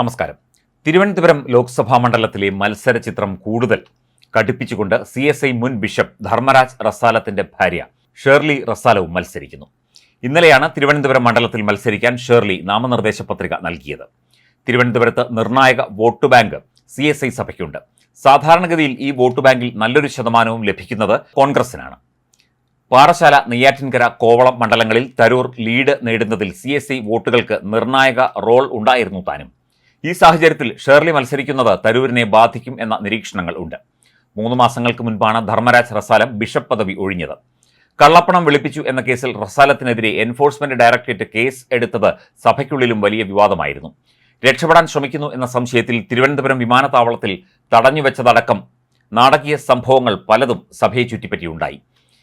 നമസ്കാരം. തിരുവനന്തപുരം ലോക്സഭാ മണ്ഡലത്തിലെ മത്സര ചിത്രം കൂടുതൽ കടുപ്പിച്ചുകൊണ്ട് സി എസ് ഐ മുൻ ബിഷപ്പ് ധർമ്മരാജ് റസാലത്തിന്റെ ഭാര്യ ഷേർലി റസാലവും മത്സരിക്കുന്നു. ഇന്നലെയാണ് തിരുവനന്തപുരം മണ്ഡലത്തിൽ മത്സരിക്കാൻ ഷേർലി നാമനിർദ്ദേശ പത്രിക നൽകിയത്. തിരുവനന്തപുരത്ത് നിർണായക vote bank C S I സഭയ്ക്കുണ്ട്. സാധാരണഗതിയിൽ ഈ വോട്ട് ബാങ്കിൽ നല്ലൊരു ശതമാനവും ലഭിക്കുന്നത് കോൺഗ്രസിനാണ്. പാറശാല നെയ്യാറ്റിൻകര കോവളം മണ്ഡലങ്ങളിൽ തരൂർ ലീഡ് നേടുന്നതിൽ സി എസ് ഐ വോട്ടുകൾക്ക് നിർണായക റോൾ ഉണ്ടായിരുന്നു താനും. ഈ സാഹചര്യത്തിൽ ഷേർലി മത്സരിക്കുന്നത് തരൂരിനെ ബാധിക്കും എന്ന നിരീക്ഷണങ്ങൾ ഉണ്ട്. മൂന്ന് മാസങ്ങൾക്ക് മുൻപാണ് ധർമ്മരാജ് റസാലം ബിഷപ്പ് പദവി ഒഴിഞ്ഞത്. കള്ളപ്പണം വെളുപ്പിച്ചു എന്ന കേസിൽ റസാലത്തിനെതിരെ എൻഫോഴ്സ്മെന്റ് ഡയറക്ടറേറ്റ് കേസ് എടുത്തത് സഭയ്ക്കുള്ളിലും വലിയ വിവാദമായിരുന്നു. രക്ഷപ്പെടാൻ ശ്രമിക്കുന്നു എന്ന സംശയത്തിൽ തിരുവനന്തപുരം വിമാനത്താവളത്തിൽ തടഞ്ഞുവെച്ചതടക്കം നാടകീയ സംഭവങ്ങൾ പലതും സഭയെ ചുറ്റിപ്പറ്റിയുണ്ടായി.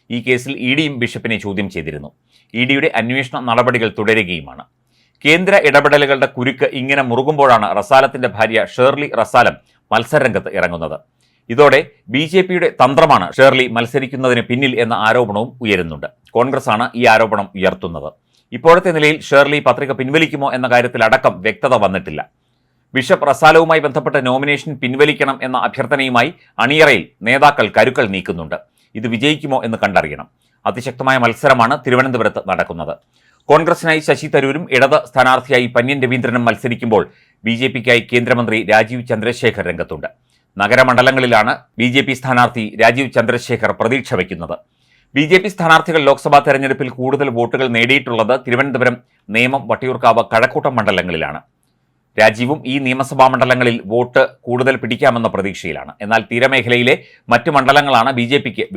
ഈ കേസിൽ ഇ ഡിയും ബിഷപ്പിനെ ചോദ്യം ചെയ്തിരുന്നു. ഇ ഡിയുടെ അന്വേഷണ നടപടികൾ തുടരുകയുമാണ്. കേന്ദ്ര ഇടപെടലുകളുടെ കുരുക്ക് ഇങ്ങനെ മുറുകുമ്പോഴാണ് റസാലത്തിന്റെ ഭാര്യ ഷേർലി റസാലം മത്സരരംഗത്ത് ഇറങ്ങുന്നത്. ഇതോടെ ബി ജെ പിയുടെ തന്ത്രമാണ് ഷേർലി മത്സരിക്കുന്നതിന് പിന്നിൽ എന്ന ആരോപണവും ഉയരുന്നുണ്ട്. കോൺഗ്രസ് ആണ് ഈ ആരോപണം ഉയർത്തുന്നത്. ഇപ്പോഴത്തെ നിലയിൽ ഷേർലി പത്രിക പിൻവലിക്കുമോ എന്ന കാര്യത്തിൽ അടക്കം വ്യക്തത വന്നിട്ടില്ല. ബിഷപ്പ് റസാലവുമായി ബന്ധപ്പെട്ട നോമിനേഷൻ പിൻവലിക്കണം എന്ന അഭ്യർത്ഥനയുമായി അണിയറയിൽ നേതാക്കൾ കരുക്കൾ നീക്കുന്നുണ്ട്. ഇത് വിജയിക്കുമോ എന്ന് കണ്ടറിയണം. അതിശക്തമായ മത്സരമാണ് തിരുവനന്തപുരത്ത് നടക്കുന്നത്. കോൺഗ്രസിനായി ശശി തരൂരും ഇടത് സ്ഥാനാർത്ഥിയായി പന്യൻ രവീന്ദ്രനും മത്സരിക്കുമ്പോൾ ബി ജെ പിക്കായി കേന്ദ്രമന്ത്രി രാജീവ് ചന്ദ്രശേഖർ രംഗത്തുണ്ട്. നഗരമണ്ഡലങ്ങളിലാണ് ബി ജെ പി സ്ഥാനാർത്ഥി രാജീവ് ചന്ദ്രശേഖർ പ്രതീക്ഷ വയ്ക്കുന്നത്. ബി ജെ പി സ്ഥാനാർത്ഥികൾ ലോക്സഭാ തെരഞ്ഞെടുപ്പിൽ കൂടുതൽ വോട്ടുകൾ നേടിയിട്ടുള്ളത് തിരുവനന്തപുരം നേമം വട്ടിയൂർക്കാവ് കഴക്കൂട്ടം മണ്ഡലങ്ങളിലാണ്. രാജീവും ഈ നിയമസഭാ മണ്ഡലങ്ങളിൽ വോട്ട് കൂടുതൽ പിടിക്കാമെന്ന പ്രതീക്ഷയിലാണ്. എന്നാൽ തീരമേഖലയിലെ മറ്റ് മണ്ഡലങ്ങളാണ് ബി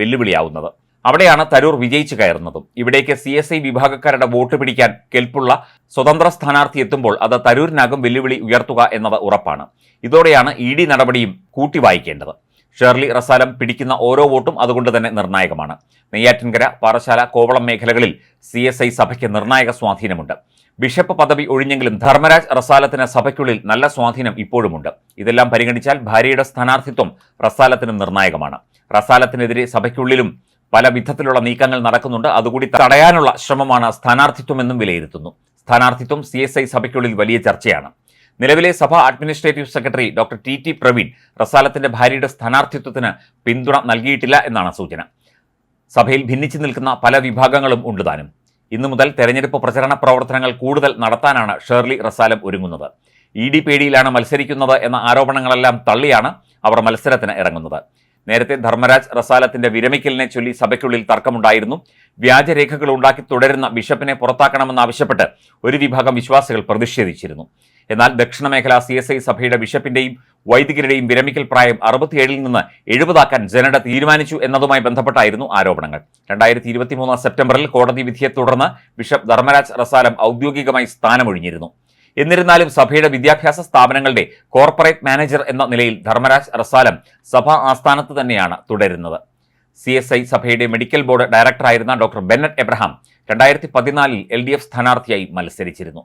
വെല്ലുവിളിയാവുന്നത്. അവിടെയാണ് തരൂർ വിജയിച്ചു കയറുന്നതും. ഇവിടേക്ക് സി എസ് ഐ വിഭാഗക്കാരുടെ വോട്ട് പിടിക്കാൻ കെൽപ്പുള്ള സ്വതന്ത്ര സ്ഥാനാർത്ഥി എത്തുമ്പോൾ അത് തരൂരിനാകും വെല്ലുവിളി ഉയർത്തുക എന്നത് ഉറപ്പാണ്. ഇതോടെയാണ് ഇ ഡി നടപടിയും കൂട്ടി വായിക്കേണ്ടത്. ഷേർലി റസാലം പിടിക്കുന്ന ഓരോ വോട്ടും അതുകൊണ്ട് തന്നെ നിർണായകമാണ്. നെയ്യാറ്റിൻകര പാറശാല കോവളം മേഖലകളിൽ സി എസ് ഐ സഭയ്ക്ക് നിർണായക സ്വാധീനമുണ്ട്. ബിഷപ്പ് പദവി ഒഴിഞ്ഞെങ്കിലും ധർമ്മരാജ് റസാലത്തിന് സഭയ്ക്കുള്ളിൽ നല്ല സ്വാധീനം ഇപ്പോഴുമുണ്ട്. ഇതെല്ലാം പരിഗണിച്ചാൽ ഭാര്യയുടെ സ്ഥാനാർത്ഥിത്വം റസാലത്തിന് നിർണായകമാണ്. റസാലത്തിനെതിരെ സഭയ്ക്കുള്ളിലും പല വിധത്തിലുള്ള നീക്കങ്ങൾ നടക്കുന്നുണ്ട്. അതുകൂടി തടയാനുള്ള ശ്രമമാണ് സ്ഥാനാർത്ഥിത്വമെന്നും വിലയിരുത്തുന്നു. സ്ഥാനാർത്ഥിത്വം സി എസ് ഐ സഭയ്ക്കുള്ളിൽ വലിയ ചർച്ചയാണ്. നിലവിലെ സഭ administrative secretary doctor T T Praveen റസാലത്തിന്റെ ഭാര്യയുടെ സ്ഥാനാർത്ഥിത്വത്തിന് പിന്തുണ നൽകിയിട്ടില്ല എന്നാണ് സൂചന. സഭയിൽ ഭിന്നിച്ചു നിൽക്കുന്ന പല വിഭാഗങ്ങളും ഉണ്ട് താനും. ഇന്നു മുതൽ തെരഞ്ഞെടുപ്പ് പ്രചരണ പ്രവർത്തനങ്ങൾ കൂടുതൽ നടത്താനാണ് ഷേർലി റസാലം ഒരുങ്ങുന്നത്. ഇ ഡി പേടിയിലാണ് മത്സരിക്കുന്നത് എന്ന ആരോപണങ്ങളെല്ലാം തള്ളിയാണ് അവർ മത്സരത്തിന് ഇറങ്ങുന്നത്. നേരത്തെ ധർമ്മരാജ് റസാലത്തിന്റെ വിരമിക്കലിനെ ചൊല്ലി സഭയ്ക്കുള്ളിൽ തർക്കമുണ്ടായിരുന്നു. വ്യാജരേഖകൾ ഉണ്ടാക്കി തുടരുന്ന ബിഷപ്പിനെ പുറത്താക്കണമെന്നാവശ്യപ്പെട്ട് ഒരു വിഭാഗം വിശ്വാസികൾ പ്രതിഷേധിച്ചിരുന്നു. എന്നാൽ ദക്ഷിണ മേഖല സി എസ് ഐ സഭയുടെ ബിഷപ്പിന്റെയും വൈദികരുടെയും വിരമിക്കൽ പ്രായം അറുപത്തിയേഴിൽ നിന്ന് എഴുപതാക്കാൻ ജനട തീരുമാനിച്ചു എന്നതുമായി ബന്ധപ്പെട്ടായിരുന്നു ആരോപണങ്ങൾ. രണ്ടായിരത്തി ഇരുപത്തിമൂന്ന് സെപ്റ്റംബറിൽ കോടതി വിധിയെ തുടർന്ന് ബിഷപ്പ് ധർമ്മരാജ് റസാലം ഔദ്യോഗികമായി സ്ഥാനമൊഴിഞ്ഞിരുന്നു. എന്നിരുന്നാലും സഭയുടെ വിദ്യാഭ്യാസ സ്ഥാപനങ്ങളുടെ കോർപ്പറേറ്റ് മാനേജർ എന്ന നിലയിൽ ധർമ്മരാജ് റസാലം സഭാ ആസ്ഥാനത്ത് തന്നെയാണ് തുടരുന്നത്. സി എസ് ഐ സഭയുടെ മെഡിക്കൽ ബോർഡ് ഡയറക്ടറായിരുന്ന ഡോക്ടർ ബെന്നറ്റ് എബ്രഹാം രണ്ടായിരത്തി പതിനാലിൽ എൽ ഡി എഫ് സ്ഥാനാർത്ഥിയായി മത്സരിച്ചിരുന്നു.